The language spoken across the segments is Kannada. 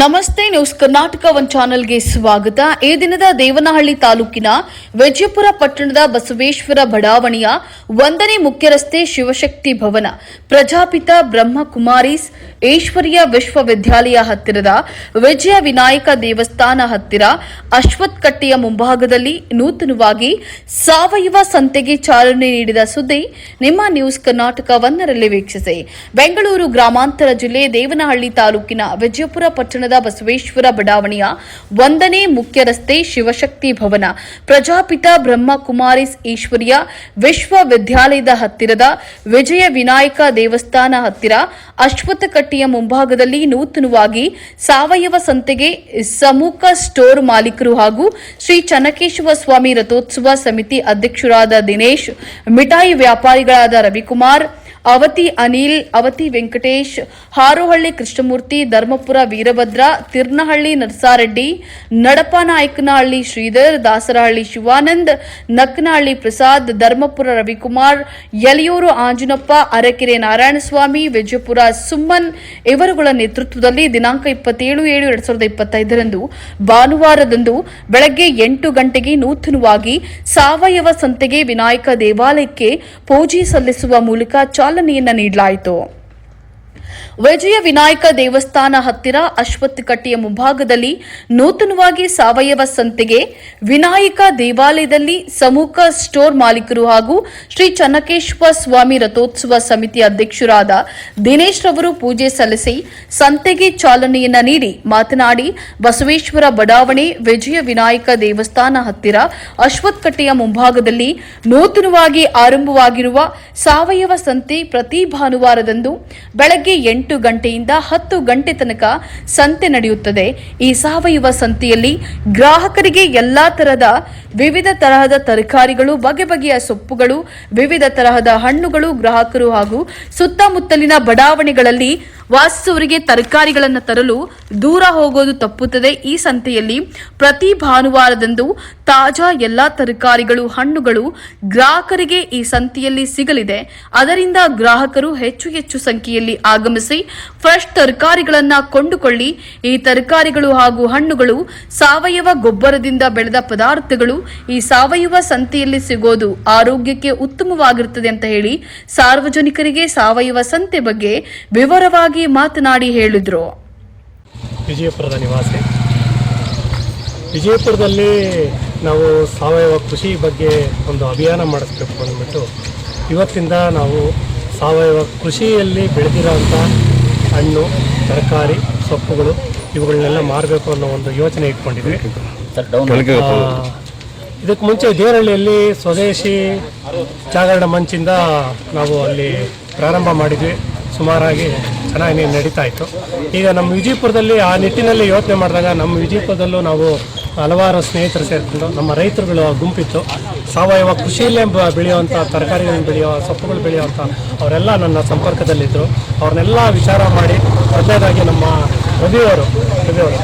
ನಮಸ್ತೆ ನ್ಯೂಸ್ ಕರ್ನಾಟಕ ಒನ್ ಚಾನೆಲ್ಗೆ ಸ್ವಾಗತ. ಈ ದಿನದ ದೇವನಹಳ್ಳಿ ತಾಲೂಕಿನ ವಿಜಯಪುರ ಪಟ್ಟಣದ ಬಸವೇಶ್ವರ ಬಡಾವಣೆಯ ಒಂದನೇ ಮುಖ್ಯ ರಸ್ತೆ ಶಿವಶಕ್ತಿ ಭವನ. ಪ್ರಜಾಪಿತ ಬ್ರಹ್ಮಕುಮಾರೀಸ್ ಈಶ್ವರ್ಯ ವಿಶ್ವವಿದ್ಯಾಲಯ ಹತ್ತಿರದ ವಿಜಯ ವಿನಾಯಕ ದೇವಸ್ಥಾನ ಹತ್ತಿರ ಅಶ್ವತ್ ಕಟ್ಟೆಯ ಮುಂಭಾಗದಲ್ಲಿ ನೂತನವಾಗಿ ಸಾವಯವ ಸಂತೆಗೆ ಚಾಲನೆ ನೀಡಿದ ಸುದ್ದಿ ನಿಮ್ಮ ನ್ಯೂಸ್ ಕರ್ನಾಟಕ ಒಂದರಲ್ಲಿ ವೀಕ್ಷಿಸಿ. ಬೆಂಗಳೂರು ಗ್ರಾಮಾಂತರ ಜಿಲ್ಲೆ ದೇವನಹಳ್ಳಿ ತಾಲೂಕಿನ ವಿಜಯಪುರ ಪಟ್ಟಣದ ಬಸವೇಶ್ವರ ಬಡಾವಣೆಯ ಒಂದನೇ ಮುಖ್ಯ ರಸ್ತೆ ಶಿವಶಕ್ತಿ ಭವನ. ಪ್ರಜಾಪಿತ ಬ್ರಹ್ಮಕುಮಾರಿಸ್ ಈಶ್ವರ್ಯ ವಿಶ್ವವಿದ್ಯಾಲಯದ ಹತ್ತಿರದ ವಿಜಯ ವಿನಾಯಕ ದೇವಸ್ಥಾನ ಹತ್ತಿರ ಅಶ್ವತ್ಥ ಕಟ್ಟೆಯ ಮುಂಭಾಗದಲ್ಲಿ ನೂತನವಾಗಿ ಸಾವಯವ ಸಂತೆಗೆ ಸಮೂಕ ಸ್ಟೋರ್ ಮಾಲೀಕರು ಹಾಗೂ ಶ್ರೀ ಚನ್ನಕೇಶವ ಸ್ವಾಮಿ ರಥೋತ್ಸವ ಸಮಿತಿ ಅಧ್ಯಕ್ಷರಾದ ದಿನೇಶ್, ಮಿಠಾಯಿ ವ್ಯಾಪಾರಿಗಳಾದ ರವಿಕುಮಾರ್ ಅವತಿ ಅನಿಲ್, ಅವತಿ ವೆಂಕಟೇಶ್, ಹಾರೋಹಳ್ಳಿ ಕೃಷ್ಣಮೂರ್ತಿ, ಧರ್ಮಪುರ ವೀರಭದ್ರ, ತಿರ್ನಹಳ್ಳಿ ನರಸಾರೆಡ್ಡಿ ನಡಪನಾಯಕನಹಳ್ಳಿ ಶ್ರೀಧರ್, ದಾಸರಹಳ್ಳಿ ಶಿವಾನಂದ್, ನಕ್ಕನಹಳ್ಳಿ ಪ್ರಸಾದ್, ಧರ್ಮಪುರ ರವಿಕುಮಾರ್ ಯಲಿಯೂರು ಆಂಜನಪ್ಪ, ಅರಕೆರೆ ನಾರಾಯಣಸ್ವಾಮಿ, ವಿಜಯಪುರ ಸುಮ್ಮನ್ ಇವರುಗಳ ನೇತೃತ್ವದಲ್ಲಿ ದಿನಾಂಕ ಇಪ್ಪತ್ತೇಳು ಏಳು ಎರಡ್ ಸಾವಿರದ ಇಪ್ಪತ್ತೈದರಂದು ಭಾನುವಾರದಂದು ಬೆಳಗ್ಗೆ ಎಂಟು ಗಂಟೆಗೆ ನೂತನವಾಗಿ ಸಾವಯವ ಸಂತೆಗೆ ವಿನಾಯಕ ದೇವಾಲಯಕ್ಕೆ ಪೂಜೆ ಸಲ್ಲಿಸುವ ಮೂಲಕ ಚಾಲನೆಯನ್ನ ನೀಡಲಾಯಿತು. ವಿಜಯ ವಿನಾಯಕ ದೇವಸ್ಥಾನ ಹತ್ತಿರ ಅಶ್ವತ್ಥ ಕಟ್ಟೆಯ ಮುಂಭಾಗದಲ್ಲಿ ನೂತನವಾಗಿ ಸಾವಯವ ಸಂತೆಗೆ ವಿನಾಯಕ ದೇವಾಲಯದಲ್ಲಿ ಸಮೂಹ ಸ್ಟೋರ್ ಮಾಲೀಕರು ಹಾಗೂ ಶ್ರೀ ಚನ್ನಕೇಶ್ವರ ಸ್ವಾಮಿ ರಥೋತ್ಸವ ಸಮಿತಿ ಅಧ್ಯಕ್ಷರಾದ ದಿನೇಶ್ ರವರು ಪೂಜೆ ಸಲ್ಲಿಸಿ ಸಂತೆಗೆ ಚಾಲನೆಯನ್ನ ನೀಡಿ ಮಾತನಾಡಿ, ಬಸವೇಶ್ವರ ಬಡಾವಣೆ ವಿಜಯ ವಿನಾಯಕ ದೇವಸ್ಥಾನ ಹತ್ತಿರ ಅಶ್ವತ್ಥ ಕಟ್ಟೆಯ ಮುಂಭಾಗದಲ್ಲಿ ನೂತನವಾಗಿ ಆರಂಭವಾಗಿರುವ ಸಾವಯವ ಸಂತೆ ಪ್ರತಿ ಭಾನುವಾರದಂದು ಬೆಳಗ್ಗೆ ಎಂಟು ಗಂಟೆಯಿಂದ ಹತ್ತು ಗಂಟೆ ತನಕ ಸಂತೆ ನಡೆಯುತ್ತದೆ. ಈ ಸಾವಯವ ಸಂತೆಯಲ್ಲಿ ಗ್ರಾಹಕರಿಗೆ ಎಲ್ಲಾ ತರಹದ ವಿವಿಧ ತರಹದ ತರಕಾರಿಗಳು, ಬಗೆ ಬಗೆಯ ಸೊಪ್ಪುಗಳು, ವಿವಿಧ ತರಹದ ಹಣ್ಣುಗಳು ಗ್ರಾಹಕರು ಹಾಗೂ ಸುತ್ತಮುತ್ತಲಿನ ಬಡಾವಣೆಗಳಲ್ಲಿ ವಾಸಿಸುವವರಿಗೆ ತರಕಾರಿಗಳನ್ನು ತರಲು ದೂರ ಹೋಗೋದು ತಪ್ಪುತ್ತದೆ. ಈ ಸಂತೆಯಲ್ಲಿ ಪ್ರತಿ ಭಾನುವಾರದಂದು ತಾಜಾ ಎಲ್ಲಾ ತರಕಾರಿಗಳು, ಹಣ್ಣುಗಳು ಗ್ರಾಹಕರಿಗೆ ಈ ಸಂತೆಯಲ್ಲಿ ಸಿಗಲಿದೆ. ಅದರಿಂದ ಗ್ರಾಹಕರು ಹೆಚ್ಚು ಹೆಚ್ಚು ಸಂಖ್ಯೆಯಲ್ಲಿ ಆಗಮಿಸಿ ಫ್ರೆಶ್ ತರಕಾರಿಗಳನ್ನ ಕೊಂಡುಕೊಳ್ಳಿ. ಈ ತರಕಾರಿಗಳು ಹಾಗೂ ಹಣ್ಣುಗಳು ಸಾವಯವ ಗೊಬ್ಬರದಿಂದ ಬೆಳೆದ ಪದಾರ್ಥಗಳು ಈ ಸಾವಯವ ಸಂತೆಯಲ್ಲಿ ಸಿಗೋದು ಆರೋಗ್ಯಕ್ಕೆ ಉತ್ತಮವಾಗಿರುತ್ತದೆ ಅಂತ ಹೇಳಿ ಸಾರ್ವಜನಿಕರಿಗೆ ಸಾವಯವ ಸಂತೆ ಬಗ್ಗೆ ವಿವರವಾಗಿ ಮಾತನಾಡಿ ಹೇಳಿದ್ರು. ವಿಜಯಪುರದ ನಿವಾಸಿ. ವಿಜಯಪುರದಲ್ಲಿ ನಾವು ಸಾವಯವ ಕೃಷಿ ಬಗ್ಗೆ ಒಂದು ಅಭಿಯಾನ ಮಾಡಿಸ್ಬೇಕು ಅಂದ್ಬಿಟ್ಟು ಇವತ್ತಿಂದ ನಾವು ಸಾವಯವ ಕೃಷಿಯಲ್ಲಿ ಬೆಳೆದಿರೋಂಥ ಹಣ್ಣು ತರಕಾರಿ ಸೊಪ್ಪುಗಳು ಇವುಗಳನ್ನೆಲ್ಲ ಮಾರಬೇಕು ಅನ್ನೋ ಒಂದು ಯೋಚನೆ ಇಟ್ಕೊಂಡಿದ್ವಿ. ಇದಕ್ಕೆ ಮುಂಚೆ ದೇರಹಳ್ಳಿಯಲ್ಲಿ ಸ್ವದೇಶಿ ಜಾಗರಣ ಮಂಚಿಂದ ನಾವು ಅಲ್ಲಿ ಪ್ರಾರಂಭ ಮಾಡಿದ್ವಿ. ಸುಮಾರಾಗಿ ಚೆನ್ನಾಗಿ ನಡೀತಾ ಇತ್ತು. ಈಗ ನಮ್ಮ ವಿಜಯಪುರದಲ್ಲಿ ಆ ನಿಟ್ಟಿನಲ್ಲಿ ಯೋಚನೆ ಮಾಡಿದಾಗ ನಮ್ಮ ವಿಜಯಪುರದಲ್ಲೂ ನಾವು ಹಲವಾರು ಸ್ನೇಹಿತರು ಸೇರಿಕೊಂಡು ನಮ್ಮ ರೈತರುಗಳು ಗುಂಪಿತ್ತು. ಸಾವಯವ ಕೃಷಿಯಲ್ಲೇ ಬೆಳೆಯುವಂಥ ತರಕಾರಿಗಳನ್ನು ಬೆಳೆಯೋ, ಸೊಪ್ಪುಗಳು ಬೆಳೆಯುವಂಥ ಅವರೆಲ್ಲ ನನ್ನ ಸಂಪರ್ಕದಲ್ಲಿದ್ದರು. ಅವ್ರನ್ನೆಲ್ಲ ವಿಚಾರ ಮಾಡಿ ಮೊದಲನೇದಾಗಿ ನಮ್ಮ ರವಿಯವರು ರವಿಯವರು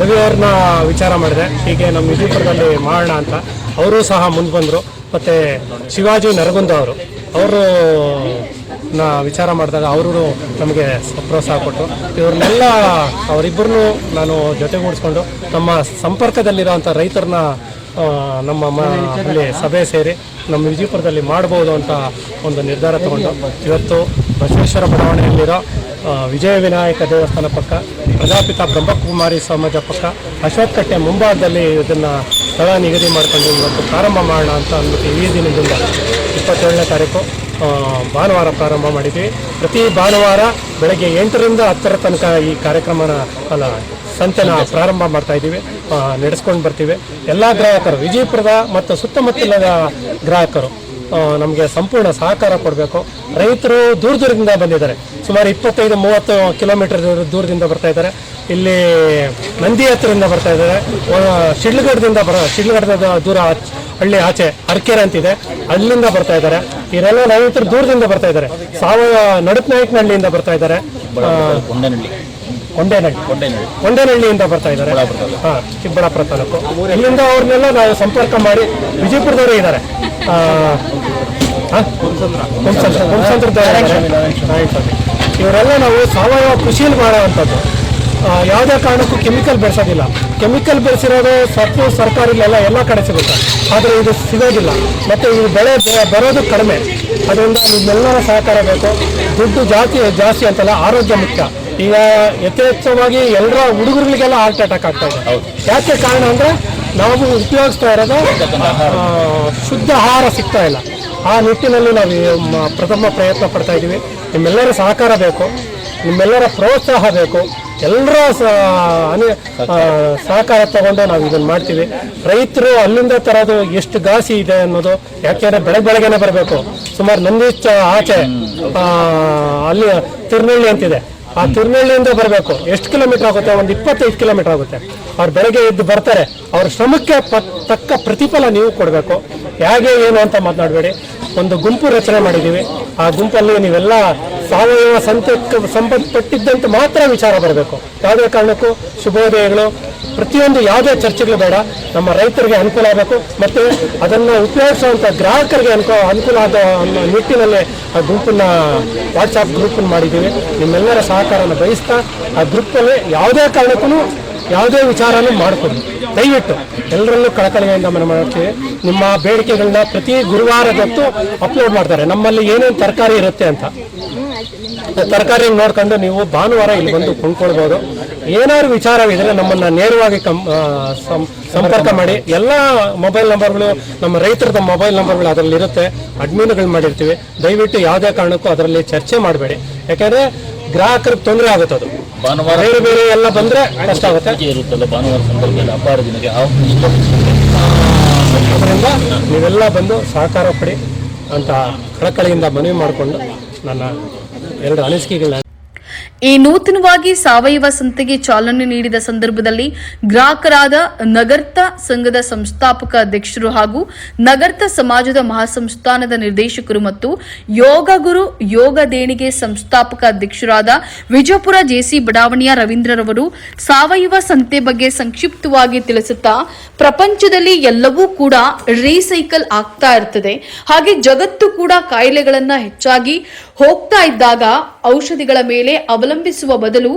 ರವಿಯವ್ರನ್ನ ವಿಚಾರ ಮಾಡಿದೆ. ಹೀಗೆ ನಮ್ಮ ವಿಜಯಪುರದಲ್ಲಿ ಮಾಡೋಣ ಅಂತ. ಅವರು ಸಹ ಮುಂದೆ ಬಂದರು. ಮತ್ತು ಶಿವಾಜಿ ನರಗುಂದ ಅವರು ಅವರು ನ ವಿಚಾರ ಮಾಡಿದಾಗ ಅವರು ನಮಗೆ ಪ್ರೋತ್ಸಾಹ ಕೊಟ್ಟರು ಇವ್ರನ್ನೆಲ್ಲ ಅವರಿಬ್ಬರನ್ನು ನಾನು ಜೊತೆಗೂಡಿಸ್ಕೊಂಡು ನಮ್ಮ ಸಂಪರ್ಕದಲ್ಲಿರೋವಂಥ ರೈತರನ್ನ ನಮ್ಮ ಅಲ್ಲಿ ಸಭೆ ಸೇರಿ ನಮ್ಮ ವಿಜಯಪುರದಲ್ಲಿ ಮಾಡ್ಬೋದು ಅಂತ ಒಂದು ನಿರ್ಧಾರ ತಗೊಂಡು, ಇವತ್ತು ಬಸವೇಶ್ವರ ಬಡಾವಣೆಯಲ್ಲಿರೋ ವಿಜಯ ವಿನಾಯಕ ದೇವಸ್ಥಾನ ಪಕ್ಕ, ಪ್ರಜಾಪಿತ ಬ್ರಹ್ಮಕುಮಾರಿ ಸಮಾಜ ಪಕ್ಕ ಅಶ್ವತ್ಥ ಕಟ್ಟೆ ಮುಂಭಾಗದಲ್ಲಿ ಇದನ್ನು ಸ್ಥಳ ನಿಗದಿ ಮಾಡ್ಕೊಂಡು ಇವತ್ತು ಪ್ರಾರಂಭ ಮಾಡೋಣ ಅಂತ ಅಂದ್ಬಿಟ್ಟು ಈ ದಿನದಿಂದ ಇಪ್ಪತ್ತೇಳನೇ ತಾರೀಕು ಭಾನುವಾರ ಪ್ರಾರಂಭ ಮಾಡಿದ್ವಿ ಪ್ರತಿ ಭಾನುವಾರ ಬೆಳಗ್ಗೆ ಎಂಟರಿಂದ ಹತ್ತರ ತನಕ ಈ ಕಾರ್ಯಕ್ರಮನ ಅಲ್ಲ ಸಂತೆನ ಪ್ರಾರಂಭ ಮಾಡ್ತಾ ಇದ್ದೀವಿ. ನಡೆಸ್ಕೊಂಡು ಬರ್ತೀವಿ. ಎಲ್ಲ ಗ್ರಾಹಕರು ವಿಜಯಪುರದ ಮತ್ತು ಸುತ್ತಮುತ್ತಲಿನ ಗ್ರಾಹಕರು ನಮಗೆ ಸಂಪೂರ್ಣ ಸಹಕಾರ ಕೊಡಬೇಕು. ರೈತರು ದೂರ ದೂರದಿಂದ ಬಂದಿದ್ದಾರೆ. ಸುಮಾರು ಇಪ್ಪತ್ತೈದು ಮೂವತ್ತು ಕಿಲೋಮೀಟರ್ ದೂರದಿಂದ ಬರ್ತಾ ಇದ್ದಾರೆ. ಇಲ್ಲಿ ನಂದಿ ಹತ್ತಿರದಿಂದ ಬರ್ತಾ ಇದ್ದಾರೆ. ಶಿಡ್ಲಗಡದಿಂದ ಬರ ಶಿಡ್ಲಗಡದ ದೂರ ಹಳ್ಳಿ ಆಚೆ ಅರ್ಕೆರೆ ಅಂತಿದೆ. ಅಲ್ಲಿಂದ ಬರ್ತಾ ಇದ್ದಾರೆ. ಇವರೆಲ್ಲ ರೈತರು ದೂರದಿಂದ ಬರ್ತಾ ಇದ್ದಾರೆ. ಸಾವಯವ ನಡುಪನಾಯಕನಹಳ್ಳಿಯಿಂದ ಬರ್ತಾ ಇದ್ದಾರೆ. ಕೊಂಡನಹಳ್ಳಿ. ಕೊಂಡೇನಹಳ್ಳಿ. ಕೊಂಡೇನಹಳ್ಳಿಯಿಂದ ಬರ್ತಾ ಇದ್ದಾರೆ. ಹಾ ಚಿಕ್ಕಬಳ್ಳಾಪುರ ತಾಲೂಕು. ಇಲ್ಲಿಂದ ಅವ್ರನ್ನೆಲ್ಲ ನಾವು ಸಂಪರ್ಕ ಮಾಡಿ ವಿಜಯಪುರದವರೇ ಇದ್ದಾರೆ. ಇವರೆಲ್ಲ ನಾವು ಸಾವಯವ ಕೃಷಿಯಲ್ಲಿ ಮಾಡುವಂಥದ್ದು. ಯಾವುದೇ ಕಾರಣಕ್ಕೂ ಕೆಮಿಕಲ್ ಬೆಳೆಸೋದಿಲ್ಲ ಕೆಮಿಕಲ್ ಬೆಳೆಸಿರೋದು ಸೊಪ್ಪು ಸರ್ಕಾರಿಲೆಲ್ಲ ಎಲ್ಲ ಕಡೆ ಸಿಗುತ್ತೆ. ಆದರೆ ಇದು ಸಿಗೋದಿಲ್ಲ. ಮತ್ತು ಇದು ಬೆಳೆ ಬರೋದು ಕಡಿಮೆ. ಅದರಿಂದ ನಿಮ್ಮೆಲ್ಲರ ಸಹಕಾರ ಬೇಕು. ದುಡ್ಡು ಜಾಸ್ತಿ ಜಾಸ್ತಿ ಅಂತಲ್ಲ ಆರೋಗ್ಯ ಮುಖ್ಯ. ಈಗ ಯಥೇಚ್ಛವಾಗಿ ಎಲ್ಲರ ಹುಡುಗರುಗಳಿಗೆಲ್ಲ ಹಾರ್ಟ್ ಅಟ್ಯಾಕ್ ಆಗ್ತಾ ಇದೆ. ಯಾಕೆ ಕಾರಣ ಅಂದರೆ ನಾವು ಉಪಯೋಗಿಸ್ತಾ ಇರೋದು ಶುದ್ಧ ಆಹಾರ ಸಿಗ್ತಾ ಇಲ್ಲ. ಆ ನಿಟ್ಟಿನಲ್ಲಿ ನಾವು ಪ್ರಥಮ ಪ್ರಯತ್ನ ಪಡ್ತಾ ಇದ್ದೀವಿ ನಿಮ್ಮೆಲ್ಲರ ಸಹಕಾರ ಬೇಕು. ನಿಮ್ಮೆಲ್ಲರ ಪ್ರೋತ್ಸಾಹ ಬೇಕು. ಎಲ್ಲರ ಸಹಕಾರ. ತಗೊಂಡು ನಾವು ಇದನ್ನ ಮಾಡ್ತೀವಿ. ರೈತರು ಅಲ್ಲಿಂದ ತರೋದು ಎಷ್ಟು ಗಾಸಿ ಇದೆ ಅನ್ನೋದು ಯಾಕೆಂದ್ರೆ ಬೆಳೆ ಬೆಳಗ್ಗೆನೆ ಬರಬೇಕು. ಸುಮಾರು ನಂದಿ ಆಚೆ ಆ, ಅಲ್ಲಿ ತಿರುನಳ್ಳಿ ಅಂತಿದೆ. ಆ ತಿರುನಳ್ಳಿಯಿಂದ ಬರಬೇಕು. ಎಷ್ಟು ಕಿಲೋಮೀಟರ್ ಆಗುತ್ತೆ? ಒಂದು ಇಪ್ಪತ್ತೈದು ಕಿಲೋಮೀಟರ್ ಆಗುತ್ತೆ. ಅವ್ರು ಬೆಳಗ್ಗೆ ಎದ್ದು ಬರ್ತಾರೆ. ಅವ್ರ ಶ್ರಮಕ್ಕೆ ತಕ್ಕ ಪ್ರತಿಫಲ ನೀವು ಕೊಡಬೇಕು. ಹೇಗೆ ಏನು ಅಂತ ಮಾತನಾಡಬೇಡಿ. ಒಂದು ಗುಂಪು ರಚನೆ ಮಾಡಿದ್ದೀವಿ. ಆ ಗುಂಪಲ್ಲಿ ನೀವೆಲ್ಲ ಸಾವಯವ ಸಂತಕ್ಕೆ ಸಂಬಂಧಪಟ್ಟಿದ್ದಂತೆ ಮಾತ್ರ ವಿಚಾರ ಬರಬೇಕು. ಯಾವುದೇ ಕಾರಣಕ್ಕೂ ಶುಭೋದಯಗಳು. ಪ್ರತಿಯೊಂದು ಯಾವುದೇ ಚರ್ಚೆಗಳು ಬೇಡ. ನಮ್ಮ ರೈತರಿಗೆ ಅನುಕೂಲ ಆಗಬೇಕು. ಮತ್ತು ಅದನ್ನು ಉಪಯೋಗಿಸುವಂಥ ಗ್ರಾಹಕರಿಗೆ ಅನುಕೂಲ ಅನುಕೂಲ ಆದ ಅನ್ನೋ ನಿಟ್ಟಿನಲ್ಲಿ ಆ ಗುಂಪನ್ನ ವಾಟ್ಸಪ್ ಗ್ರೂಪನ್ನು ಮಾಡಿದ್ದೀವಿ. ನಿಮ್ಮೆಲ್ಲರ ಸಹಕಾರನ ಬಯಸ್ತಾ ಆ ಗ್ರೂಪಲ್ಲಿ ಯಾವುದೇ ಕಾರಣಕ್ಕೂ ಯಾವುದೇ ವಿಚಾರನೂ ಮಾಡಿಕೊಡಿ. ದಯವಿಟ್ಟು ಎಲ್ಲರಲ್ಲೂ ಕಳಕಳಿಯಿಂದ ಮನೆ ಮಾಡ್ತೀವಿ ನಿಮ್ಮ ಬೇಡಿಕೆಗಳನ್ನ ಪ್ರತಿ ಗುರುವಾರದತ್ತು ಅಪ್ಲೋಡ್ ಮಾಡ್ತಾರೆ. ನಮ್ಮಲ್ಲಿ ಏನೇನು ತರಕಾರಿ ಇರುತ್ತೆ ಅಂತ. ತರಕಾರಿ ನೋಡ್ಕೊಂಡು ನೀವು ಭಾನುವಾರ ಇಲ್ಲಿ ಬಂದು ಕೊಂಡ್ಕೊಳ್ಬೋದು. ಏನಾದ್ರು ವಿಚಾರವಿದ್ರೆ ನಮ್ಮನ್ನ ನೇರವಾಗಿ ಕಂ ಸಂಪರ್ಕ ಮಾಡಿ. ಎಲ್ಲ ಮೊಬೈಲ್ ನಂಬರ್ಗಳು, ನಮ್ಮ ರೈತರದ ಮೊಬೈಲ್ ನಂಬರ್ಗಳು ಅದರಲ್ಲಿ ಇರುತ್ತೆ ಅಡ್ಮಿನ್ಗಳು ಮಾಡಿರ್ತೀವಿ. ದಯವಿಟ್ಟು ಯಾವುದೇ ಕಾರಣಕ್ಕೂ ಅದರಲ್ಲಿ ಚರ್ಚೆ ಮಾಡಬೇಡಿ. ಯಾಕಂದ್ರೆ ಗ್ರಾಹಕರಿಗೆ ತೊಂದರೆ ಆಗುತ್ತೆ ಅದು. ಭಾನುವಾರ ಬೇರೆ ಬೇರೆ ಎಲ್ಲ ಬಂದ್ರೆ ಕಷ್ಟ ಆಗುತ್ತೆ. ಪೂಜೆ ಇರುತ್ತಲ್ಲ ಭಾನುವಾರ ಸಂದರ್ಭದಲ್ಲಿ ಅಪಾರ ದಿನಕ್ಕೆ ಅದರಿಂದ ನೀವೆಲ್ಲ ಬಂದು ಸಹಕಾರ ಪಡಿ ಅಂತ ಕಳಕಳಿಯಿಂದ ಮನವಿ ಮಾಡಿಕೊಂಡು ನನ್ನ ಎರಡು ಅನಿಸಿಕೆಗಳನ್ನ ಈ ನೂತನವಾಗಿ ಸಾವಯವ ಸಂತೆಗೆ ಚಾಲನೆ ನೀಡಿದ ಸಂದರ್ಭದಲ್ಲಿ ಗ್ರಾಹಕರಾದ ನಗರ್ತ ಸಂಘದ ಸಂಸ್ಥಾಪಕ ಅಧ್ಯಕ್ಷರು ಹಾಗೂ ನಗರ್ತ ಸಮಾಜದ ಮಹಾಸಂಸ್ಥಾನದ ನಿರ್ದೇಶಕರು ಮತ್ತು ಯೋಗ ಗುರು, ಯೋಗ ದೇಣಿಗೆ ಸಂಸ್ಥಾಪಕ ಅಧ್ಯಕ್ಷರಾದ ವಿಜಯಪುರ ಜೆಸಿ ಬಡಾವಣೆಯ ರವೀಂದ್ರರವರು ಸಾವಯವ ಸಂತೆ ಬಗ್ಗೆ ಸಂಕ್ಷಿಪ್ತವಾಗಿ ತಿಳಿಸುತ್ತಾ, ಪ್ರಪಂಚದಲ್ಲಿ ಎಲ್ಲವೂ ಕೂಡ ರೀಸೈಕಲ್ ಆಗ್ತಾ ಇರ್ತದೆ. ಹಾಗೆ ಜಗತ್ತು ಕೂಡ ಕಾಯಿಲೆಗಳನ್ನ ಹೆಚ್ಚಾಗಿ ಹೋಗ್ತಾ ಇದ್ದಾಗ ಔಷಧಿಗಳ ಮೇಲೆ ಅವಲಂಬಿಸುವ ಬದಲು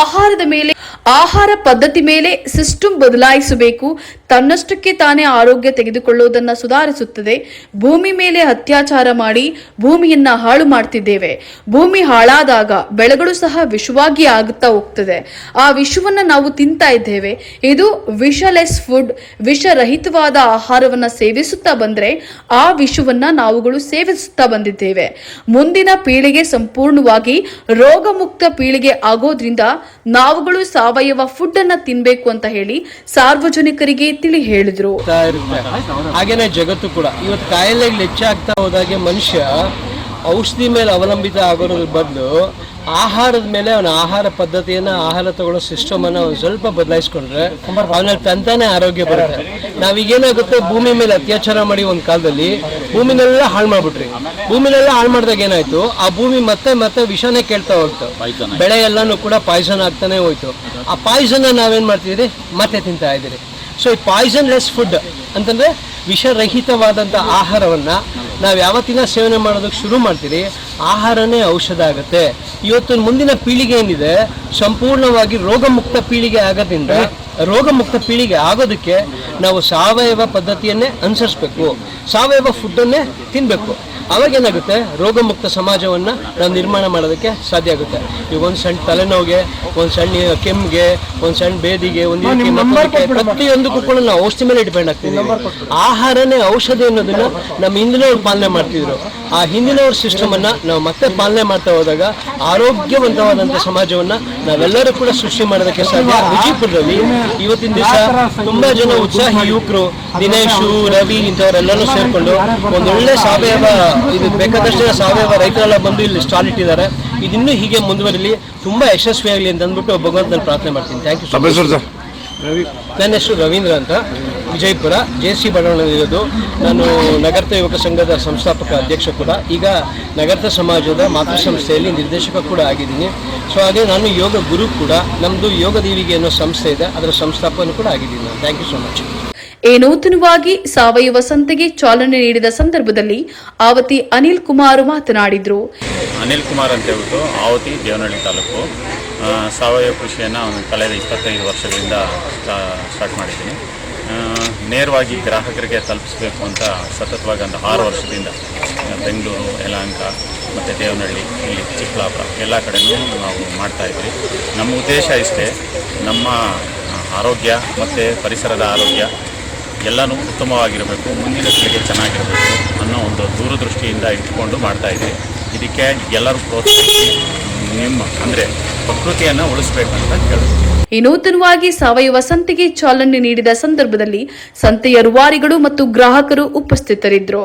ಆಹಾರದ ಮೇಲೆ ಆಹಾರ ಪದ್ಧತಿ ಮೇಲೆ ಸಿಸ್ಟಮ್ ಬದಲಾಯಿಸಬೇಕು. ತನ್ನಷ್ಟಕ್ಕೆ ತಾನೇ ಆರೋಗ್ಯ ತೆಗೆದುಕೊಳ್ಳುವುದನ್ನು ಸುಧಾರಿಸುತ್ತದೆ. ಭೂಮಿ ಮೇಲೆ ಅತ್ಯಾಚಾರ ಮಾಡಿ ಭೂಮಿಯನ್ನ ಹಾಳು ಮಾಡ್ತಿದ್ದೇವೆ. ಭೂಮಿ ಹಾಳಾದಾಗ ಬೆಳೆಗಳು ಸಹ ವಿಷವಾಗಿ ಆಗುತ್ತಾ ಹೋಗ್ತದೆ. ಆ ವಿಷವನ್ನ ನಾವು ತಿಂತಾ ಇದ್ದೇವೆ. ಇದು ವಿಷಲೆಸ್ ಫುಡ್, ವಿಷರಹಿತವಾದ ಆಹಾರವನ್ನ ಸೇವಿಸುತ್ತಾ ಬಂದ್ರೆ ಆ ವಿಷವನ್ನ ನಾವುಗಳು ಸೇವಿಸುತ್ತಾ ಬಂದಿದ್ದೇವೆ. ಮುಂದಿನ ಪೀಳಿಗೆ ಸಂಪೂರ್ಣವಾಗಿ ರೋಗಮುಕ್ತ ಪೀಳಿಗೆ ಆಗೋದ್ರಿಂದ ನಾವುಗಳು ಸಾವಯವ ಫುಡ್ ಅನ್ನ ತಿನ್ಬೇಕು ಅಂತ ಹೇಳಿ ಸಾರ್ವಜನಿಕರಿಗೆ ತಿಳಿ ಹೇಳಿದ್ರು. ಇರುತ್ತೆ. ಹಾಗೇನೆ ಜಗತ್ತು ಕೂಡ. ಇವತ್ತು ಕಾಯಿಲೆಗಳು ಹೆಚ್ಚಾಗ್ತಾ ಹೋದಾಗೆ ಮನುಷ್ಯ ಔಷಧಿ ಮೇಲೆ ಅವಲಂಬಿತ ಆಗೋದ್ರ ಬದಲು ಆಹಾರದ ಮೇಲೆ ಅವನ ಆಹಾರ ಪದ್ಧತಿಯನ್ನ ಆಹಾರ ತಗೊಳ್ಳೋ ಸಿಸ್ಟಮ್ ಅನ್ನ ಒಂದು ಸ್ವಲ್ಪ ಬದಲಾಯಿಸ್ಕೊಂಡ್ರೆ ಅವನಲ್ಲಿ ತಂತಾನೆ ಆರೋಗ್ಯ ಬರುತ್ತೆ. ನಾವೀಗೇನಾಗುತ್ತೆ ಭೂಮಿ ಮೇಲೆ ಅತ್ಯಾಚಾರ ಮಾಡಿ ಒಂದು ಕಾಲದಲ್ಲಿ ಭೂಮಿನೆಲ್ಲ ಹಾಳು ಮಾಡ್ಬಿಟ್ರಿ. ಭೂಮಿನೆಲ್ಲ ಹಾಳು ಮಾಡಿದಾಗ ಏನಾಯ್ತು? ಆ ಭೂಮಿ ಮತ್ತೆ ಮತ್ತೆ ವಿಷನೇ ಕೇಳ್ತಾ ಹೋಗ್ತು. ಬೆಳೆ ಎಲ್ಲಾನು ಕೂಡ ಪಾಯ್ಸನ್ ಆಗ್ತಾನೆ ಹೋಯ್ತು. ಆ ಪಾಯ್ಸನ್ ನಾವೇನ್ ಮಾಡ್ತಿದ್ರಿ? ಮತ್ತೆ ತಿಂತಾ ಇದ್ದೀರಿ. ಸೊ ಈ ಪಾಯ್ಸನ್ಲೆಸ್ ಫುಡ್ ಅಂತಂದ್ರೆ ವಿಷರಹಿತವಾದಂಥ ಆಹಾರವನ್ನ ನಾವು ಯಾವತ್ತಿನ ಸೇವನೆ ಮಾಡೋದಕ್ಕೆ ಶುರು ಮಾಡ್ತೀರಿ, ಆಹಾರನೇ ಔಷಧ ಆಗುತ್ತೆ. ಇವತ್ತು ಮುಂದಿನ ಪೀಳಿಗೆ ಏನಿದೆ, ಸಂಪೂರ್ಣವಾಗಿ ರೋಗಮುಕ್ತ ಪೀಳಿಗೆ ಆಗೋದ್ರಿಂದ, ರೋಗಮುಕ್ತ ಪೀಳಿಗೆ ಆಗೋದಕ್ಕೆ ನಾವು ಸಾವಯವ ಪದ್ಧತಿಯನ್ನೇ ಅನುಸರಿಸ್ಬೇಕು. ಸಾವಯವ ಫುಡ್ಡನ್ನೇ ತಿನ್ನಬೇಕು ಅವಾಗ ಏನಾಗುತ್ತೆ? ರೋಗಮುಕ್ತ ಸಮಾಜವನ್ನ ನಾವು ನಿರ್ಮಾಣ ಮಾಡೋದಕ್ಕೆ ಸಾಧ್ಯ ಆಗುತ್ತೆ. ಈಗ ಒಂದು ಸಣ್ಣ ತಲೆನೋವಿಗೆ ಒಂದು ಸಣ್ಣ ಕೆಮ್ಮಿಗೆ ಒಂದು ಸಣ್ಣ ಬೇದಿಗೆ ಒಂದು ಪ್ರತಿಯೊಂದಕ್ಕೂ ಕೂಡ ನಾವು ಔಷಧಿ ಮೇಲೆ ಡಿಪೆಂಡ್ ಆಗ್ತೀವಿ. ಆಹಾರನೇ ಔಷಧಿ ಅನ್ನೋದನ್ನು ನಮ್ಮ ಹಿಂದಿನವ್ರು ಪಾಲನೆ ಮಾಡ್ತಿದ್ರು. ಆ ಹಿಂದಿನವ್ರ ಸಿಸ್ಟಮ್ ಅನ್ನ ನಾವು ಮತ್ತೆ ಪಾಲನೆ ಮಾಡ್ತಾ ಹೋದಾಗ ಆರೋಗ್ಯವಂತವಾದಂಥ ಸಮಾಜವನ್ನ ನಾವೆಲ್ಲರೂ ಕೂಡ ಸೃಷ್ಟಿ ಮಾಡೋದಕ್ಕೆ ಸಾಧ್ಯ. ವಿಜಯಪುರದಲ್ಲಿ ಇವತ್ತಿನ ದಿವಸ ತುಂಬಾ ಜನ ಉತ್ಸಾಹಿ ಯುವಕರು ದಿನೇಶು ರವಿ ಇಂಥವರೆಲ್ಲರೂ ಸೇರಿಕೊಂಡು ಒಂದೊಳ್ಳೆ ಸಾವಯವ ಇದು ಬೇಕಾದಷ್ಟು ಸಾವಿರ ಸಾವಯವ ರೈತರೆಲ್ಲ ಬಂದು ಇಲ್ಲಿ ಸ್ಟಾಲ್ ಇಟ್ಟಿದ್ದಾರೆ. ಇದಿನ್ನೂ ಹೀಗೆ ಮುಂದುವರಿಲಿ. ಯಶಸ್ವಿ ಆಗಲಿ ಅಂತ ಅಂದ್ಬಿಟ್ಟು ಭಗವಂತನ ಪ್ರಾರ್ಥನೆ ಮಾಡ್ತೀನಿ. Thank you sir. ನನ್ನ ಹೆಸರು ರವೀಂದ್ರ ಅಂತ. ವಿಜಯಪುರ. ಜೆ ಸಿ ಬಡಾವಣೆಯಲ್ಲಿರೋದು ನಾನು ನಗರತ ಯುವಕ ಸಂಘದ ಸಂಸ್ಥಾಪಕ ಅಧ್ಯಕ್ಷ ಕೂಡ. ಈಗ ನಗರತ ಸಮಾಜದ ಮಾತೃಸಂಸ್ಥೆಯಲ್ಲಿ ನಿರ್ದೇಶಕ ಕೂಡ ಆಗಿದ್ದೀನಿ. ಸೊ ಹಾಗೆ ನಾನು ಯೋಗ ಗುರು ಕೂಡ. ನಮ್ಮದು ಯೋಗ ದೇವಿಗೆ ಅನ್ನೋ ಸಂಸ್ಥೆ ಇದೆ. ಅದರ ಸಂಸ್ಥಾಪನೆ ಕೂಡ ಆಗಿದ್ದೀನಿ ನಾನು. ಥ್ಯಾಂಕ್ ಯು ಸೊ ಮಚ್ ಈ ನೂತನವಾಗಿ ಸಾವಯವ ಸಂತೆಗೆ ಚಾಲನೆ ನೀಡಿದ ಸಂದರ್ಭದಲ್ಲಿ ಆವತಿ ಅನಿಲ್ ಕುಮಾರ್ ಮಾತನಾಡಿದ್ರು. ಅನಿಲ್ ಕುಮಾರ್ ಅಂತ ಹೇಳ್ಬಿಟ್ಟು ಆವತಿ ದೇವನಹಳ್ಳಿ ತಾಲೂಕು. ಸಾವಯವ ಕೃಷಿಯನ್ನು ಕಳೆದ ಇಪ್ಪತ್ತೈದು ವರ್ಷಗಳಿಂದ ಸ್ಟಾ- ಸ್ಟಾರ್ಟ್ ಮಾಡಿದ್ದೀನಿ. ನೇರವಾಗಿ ಗ್ರಾಹಕರಿಗೆ ತಲುಪಿಸಬೇಕು ಅಂತ ಸತತವಾಗಿ ಒಂದು ಆರು ವರ್ಷದಿಂದ ಬೆಂಗಳೂರು, ಯಲಹಂಕ ಮತ್ತು ದೇವನಹಳ್ಳಿ, ಇಲ್ಲಿ ಚಿಕ್ಕಬಳ್ಳಾಪುರ ಎಲ್ಲ ಕಡೆಯೂ ನಾವು ಮಾಡ್ತಾಯಿದ್ವಿ ನಮ್ಮ ಉದ್ದೇಶ ಇಷ್ಟೇ, ನಮ್ಮ ಆರೋಗ್ಯ ಮತ್ತು ಪರಿಸರದ ಆರೋಗ್ಯ ಎಲ್ಲನೂ ಉತ್ತಮವಾಗಿರಬೇಕು, ಮುಂದಿನ ಪೀಳಿಗೆ ಚೆನ್ನಾಗಿರಬೇಕು ಅನ್ನೋ ಒಂದು ದೂರದೃಷ್ಟಿಯಿಂದ ಇಟ್ಕೊಂಡು ಮಾಡ್ತಾಯಿದ್ವಿ ಇದಕ್ಕೆ ಎಲ್ಲರೂ ಪ್ರೋತ್ಸಾಹಿಸಿ, ನಿಮ್ಮ, ಅಂದರೆ ಪ್ರಕೃತಿಯನ್ನು ಉಳಿಸ್ಬೇಕಂತ ಕೇಳ್ತೀನಿ. ಈ ನೂತನವಾಗಿ ಸಾವಯವ ಸಂತೆಗೆ ಚಾಲನೆ ನೀಡಿದ ಸಂದರ್ಭದಲ್ಲಿ ಸಂತೆಯ ರೂವಾರಿಗಳು ಮತ್ತು ಗ್ರಾಹಕರು ಉಪಸ್ಥಿತರಿದ್ದರು.